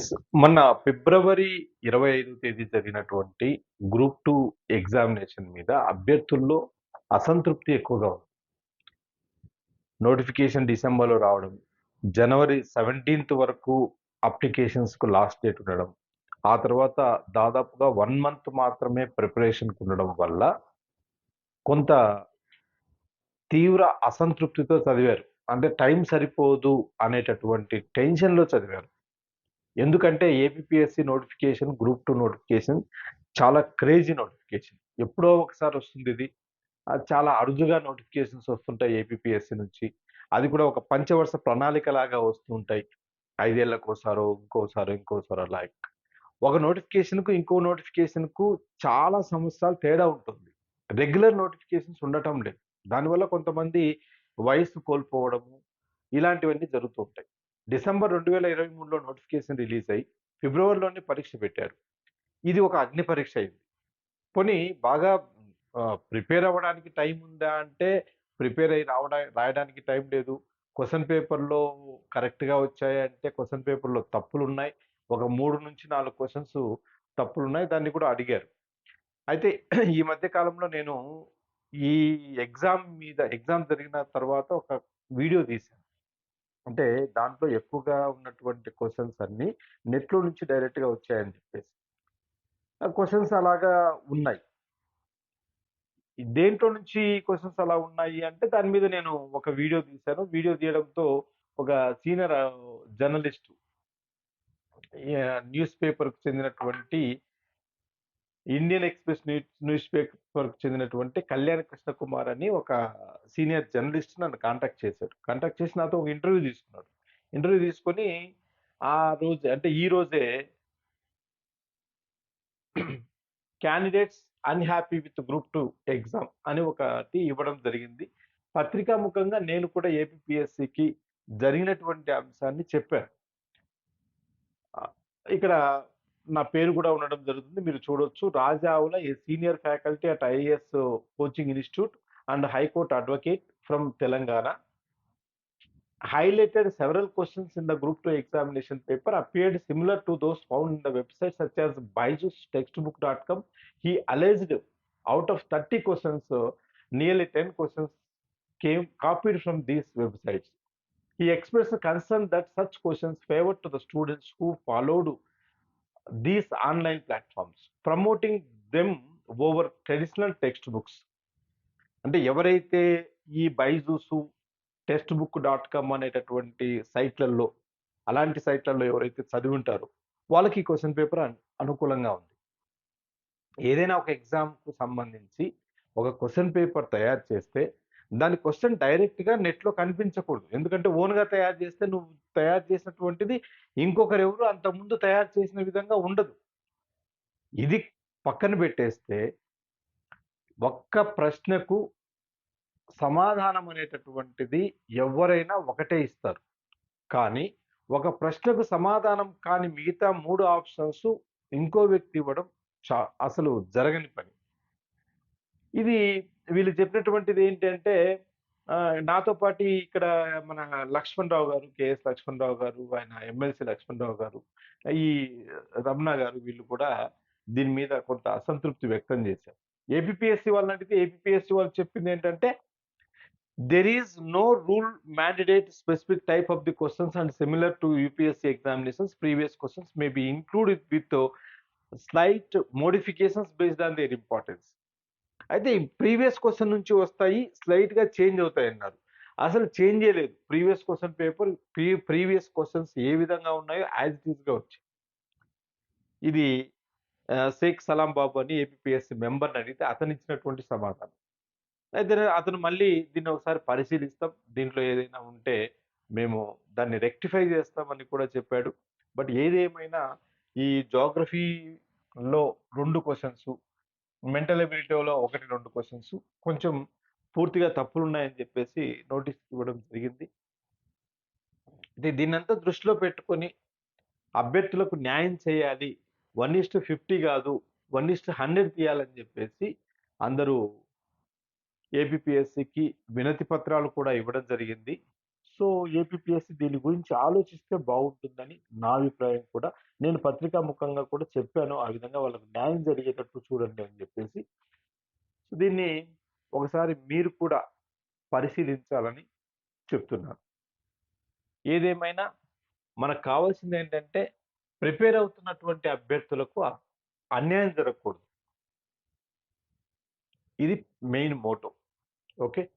Yes మొన్న ఫిబ్రవరి ఇరవై ఐదు తేదీ జరిగినటువంటి గ్రూప్ టూ ఎగ్జామినేషన్ మీద అభ్యర్థుల్లో అసంతృప్తి ఎక్కువగా ఉంది. నోటిఫికేషన్ డిసెంబర్లో రావడం జనవరి సెవెంటీన్త్ వరకు అప్లికేషన్స్కు లాస్ట్ డేట్ ఉండడం ఆ తర్వాత దాదాపుగా వన్ మంత్ మాత్రమే ప్రిపరేషన్కి ఉండడం వల్ల కొంత తీవ్ర అసంతృప్తితో చదివారు. అంటే టైం సరిపోదు అనేటటువంటి టెన్షన్లో చదివారు. ఎందుకంటే APSC notification group two notification చాలా క్రేజీ నోటిఫికేషన్ ఎప్పుడో ఒకసారి వస్తుంది ఇది. అది చాలా అరుదుగా నోటిఫికేషన్స్ వస్తుంటాయి ఏపీఎస్సి నుంచి. అది కూడా ఒక పంచవర్ష ప్రణాళిక లాగా వస్తుంటాయి. ఐదేళ్ళకోసారో ఇంకోసారో ఇంకోసారో లైక్ ఒక నోటిఫికేషన్కు ఇంకో నోటిఫికేషన్కు చాలా సంవత్సరాలు తేడా ఉంటుంది. రెగ్యులర్ నోటిఫికేషన్స్ ఉండటం లేదు. దానివల్ల కొంతమంది వయసు కోల్పోవడము ఇలాంటివన్నీ జరుగుతుంటాయి. డిసెంబర్ రెండు వేల ఇరవై మూడులో నోటిఫికేషన్ రిలీజ్ అయ్యి ఫిబ్రవరిలోనే పరీక్ష పెట్టారు. ఇది ఒక అగ్ని పరీక్ష అయింది. పోనీ బాగా ప్రిపేర్ అవ్వడానికి టైం ఉందా అంటే ప్రిపేర్ అయ్యి రావడా రాయడానికి టైం లేదు. క్వశ్చన్ పేపర్లో కరెక్ట్గా వచ్చాయంటే క్వశ్చన్ పేపర్లో తప్పులు ఉన్నాయి ఒక మూడు నుంచి నాలుగు క్వశ్చన్స్ తప్పులు ఉన్నాయి దాన్ని కూడా అడిగారు. అయితే ఈ మధ్య కాలంలో నేను ఈ ఎగ్జామ్ మీద ఎగ్జామ్ జరిగిన తర్వాత ఒక వీడియో తీశాను. అంటే దాంట్లో ఎక్కువగా ఉన్నటువంటి క్వశ్చన్స్ అన్ని నెట్లో నుంచి డైరెక్ట్గా వచ్చాయని చెప్పేసి. ఆ క్వశ్చన్స్ అలాగా ఉన్నాయి. దేంట్లో నుంచి క్వశ్చన్స్ అలా ఉన్నాయి అంటే దాని మీద నేను ఒక వీడియో తీశాను. వీడియో తీయడంతో ఒక సీనియర్ జర్నలిస్ట్ న్యూస్ పేపర్కు చెందినటువంటి ఇండియన్ ఎక్స్ప్రెస్ న్యూస్ న్యూస్ పేపర్కు చెందినటువంటి కళ్యాణ్ కృష్ణకుమార్ అని ఒక సీనియర్ జర్నలిస్ట్ నన్ను కాంటాక్ట్ చేశాడు. కాంటాక్ట్ చేసి నాతో ఒక ఇంటర్వ్యూ తీసుకున్నాడు. ఇంటర్వ్యూ తీసుకొని ఆ రోజు అంటే ఈ రోజే candidates unhappy with group two exam అని ఒకటి ఇవ్వడం జరిగింది. పత్రికాముఖంగా నేను కూడా ఏపీఎస్సికి జరిగినటువంటి అంశాన్ని చెప్పాను. ఇక్కడ నా పేరు కూడా ఉండడం జరుగుతుంది మీరు చూడొచ్చు Rajavula senior faculty at IAS coaching institute and high court advocate from Telangana highlighted several questions in the group 2 examination paper appeared similar to those found in the website such as byjustextbook.com he alleged out of 30 questions uh, nearly 10 questions came copied from these websites he expressed concern that such questions favored to the students who followed these online platforms promoting them over traditional textbooks. అంటే ఎవరైతే ఈ Byju's text book dot com అనేటటువంటి సైట్లలో అలాంటి సైట్లలో ఎవరైతే చదివి ఉంటారో వాళ్ళకి ఈ క్వశ్చన్ పేపర్ అనుకూలంగా ఉంది. ఏదైనా ఒక ఎగ్జామ్కు సంబంధించి ఒక క్వశ్చన్ పేపర్ తయారు చేస్తే దాని క్వశ్చన్ డైరెక్ట్గా నెట్లో కనిపించకూడదు. ఎందుకంటే ఓన్గా తయారు చేస్తే నువ్వు తయారు చేసినటువంటిది ఇంకొకరు ఎవరు అంతకుముందు తయారు చేసిన విధంగా ఉండదు. ఇది పక్కన పెట్టేస్తే ఒక్క ప్రశ్నకు సమాధానం అనేటటువంటిది ఎవరైనా ఒకటే ఇస్తారు. కానీ ఒక ప్రశ్నకు సమాధానం కాని మిగతా మూడు ఆప్షన్స్ ఇంకో వ్యక్తి ఇవ్వడం చా అసలు జరగని పని. ఇది వీళ్ళు చెప్పినటువంటిది ఏంటంటే నాతో పాటు ఇక్కడ మన లక్ష్మణ్ రావు గారు కేఎస్ లక్ష్మణ్ రావు గారు ఆయన ఎమ్మెల్సీ లక్ష్మణ్ రావు గారు ఈ రమణ గారు వీళ్ళు కూడా దీని మీద కొంత అసంతృప్తి వ్యక్తం చేశారు. ఏపీఎస్సీ వాళ్ళు అడిగితే ఏపీఎస్సీ వాళ్ళు చెప్పింది ఏంటంటే there is no rule mandate specific type of the questions and similar to UPSC examinations previous questions may be include with slight modifications based on their importance అయితే ప్రీవియస్ క్వశ్చన్ నుంచి వస్తాయి స్లైట్గా change అవుతాయి అన్నారు. అసలు చేంజ్ చేయలేదు previous question paper pre previous questions ఏ విధంగా ఉన్నాయో యాజ్ ఇట్ ఈస్గా వచ్చాయి. ఇది షేక్ సలాం బాబు అని ఏపీఎస్సి మెంబర్ని అడిగితే అతను ఇచ్చినటువంటి సమాధానం. అయితే అతను మళ్ళీ దీన్ని ఒకసారి పరిశీలిస్తాం. దీంట్లో ఏదైనా ఉంటే మేము దాన్ని రెక్టిఫై చేస్తామని కూడా చెప్పాడు. బట్ ఏదేమైనా ఈ జోగ్రఫీలో రెండు క్వశ్చన్స్ మెంటల్ ఎబిలిటీలో ఒకటి రెండు క్వశ్చన్స్ కొంచెం పూర్తిగా తప్పులు ఉన్నాయని చెప్పేసి నోటీస్ ఇవ్వడం జరిగింది. అయితే దీన్నంతా దృష్టిలో పెట్టుకొని అభ్యర్థులకు న్యాయం చేయాలి. వన్ ఇస్ట్ ఫిఫ్టీ కాదు వన్ ఇస్ట్ హండ్రెడ్ తీయాలని చెప్పేసి అందరూ ఏపీఎస్సికి వినతి పత్రాలు కూడా ఇవ్వడం జరిగింది. సో ఏపీఎస్సి దీని గురించి ఆలోచిస్తే బాగుంటుందని నా అభిప్రాయం కూడా. నేను పత్రికా ముఖంగా కూడా చెప్పాను. ఆ విధంగా వాళ్ళకి న్యాయం జరిగేటట్టు చూడండి అని చెప్పేసి. సో దీన్ని ఒకసారి మీరు కూడా పరిశీలించాలని చెప్తున్నాను. ఏదేమైనా మనకు కావాల్సింది ఏంటంటే ప్రిపేర్ అవుతున్నటువంటి అభ్యర్థులకు అన్యాయం జరగకూడదు. ఇది మెయిన్ మోటో. ఓకే?